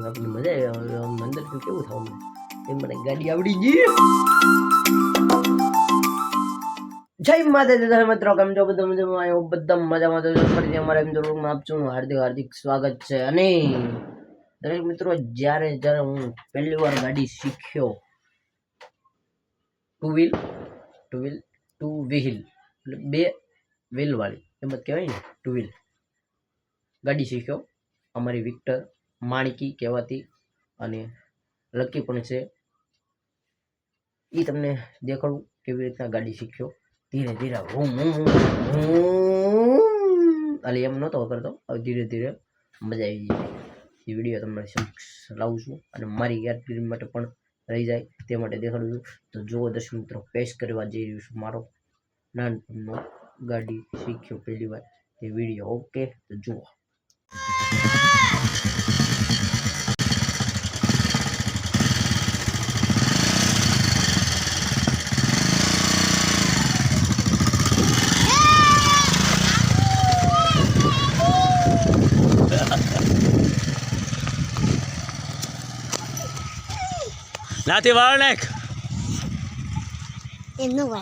અંદરથી કેવું થવું મને એમ મને ગાડી આવડી ગઈ જય માતાજી દર્શક મિત્રો કેમ છો બધા મજામાં આવ્યો બધા મજામાં તો ફરીથી અમારા એમ જરૂરમાં આપશું હાર્દિક હાર્દિક સ્વાગત છે અને દરેક મિત્રો જ્યારે જ્યારે હું પહેલી વાર ગાડી શીખ્યો two wheel two wheel two wheel એટલે બે વ્હીલ વાળી એમ જ કહેવાય ને ટુ વ્હીલ ગાડી શીખ્યો અમારી વિક્ટર માણકી કહેવાતી અને લકી પણ છે. એ તમને દેખાડું કેવી રીતના ગાડી શીખ્યો. ધીરે ધીરે હું હું એમ નહોતો કરતો. હવે ધીરે ધીરે મજા આવી જાય એ વીડિયો તમને સમક્ષ લાવું છું અને મારી યાદગીરી માટે પણ રહી જાય તે માટે દેખાડું છું. તો જુઓ દર્શક મિત્રો, પેશ કરવા જઈ રહ્યું છું મારો નાનપણનો ગાડી શીખ્યો પહેલી વાર એ વીડિયો ઓકે તો જુઓ. Nati Varnek. In the way.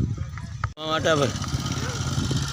one. Stop. આવી જા એટલે આવી બોલાવી દેખાય જા અગોરે બન પડી લાવી આટા પર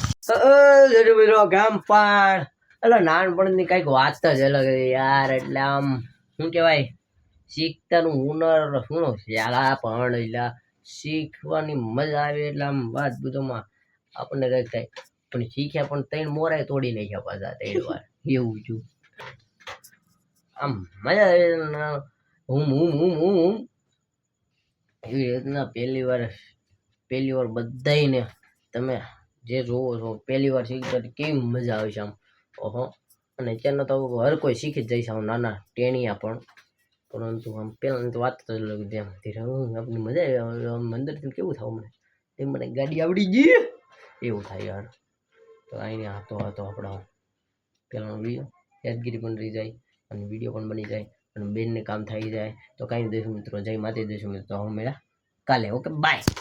જજો મિત્રો ગામ પણ એટલે નાનપણની કંઈક વાત જ અલગ યાર, એટલે આમ, શું કહેવાય? શીખતાનું હુનર, શું શાળા પણ એટલે શીખવાની મજા આવે એટલે આમ વાત બધોમાં આપણને કંઈક થાય. પણ શીખ્યા પણ ત્રણ મોરાય તોડી નાખ્યા પાછા, ત્રણ વાર. એવું છું આમ મજા આવે હું હું હું હું હું એવી રીતના પહેલી વાર પહેલી વાર બધાને તમે જે જોવો છો, પહેલી વાર શીખતા તો કેવી મજા આવે છે આમ. ઓહો. અને અત્યારના તો હર કોઈ શીખી જ જાય છે નાના ટેણિયા પણ. પરંતુ આમ પહેલાંની તો વાત જ લગી આમ ધીરે આપણી મજા આવે અંદરથી કેવું થવું મને? એ મને ગાડી આવડી ગઈ. એવું થાય યાર. તો અહીંયા હતો હતો આપણા પહેલાંનો વીડિયો. યાદગીરી પણ રહી જાય અને વીડિયો પણ બની જાય અને બેનને કામ થઈ જાય. તો કાંઈ દેશું મિત્રો. જય માતે દેશું મિત્રો હું મેળા કાલે. Okay, bye.